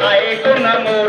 आए को नमो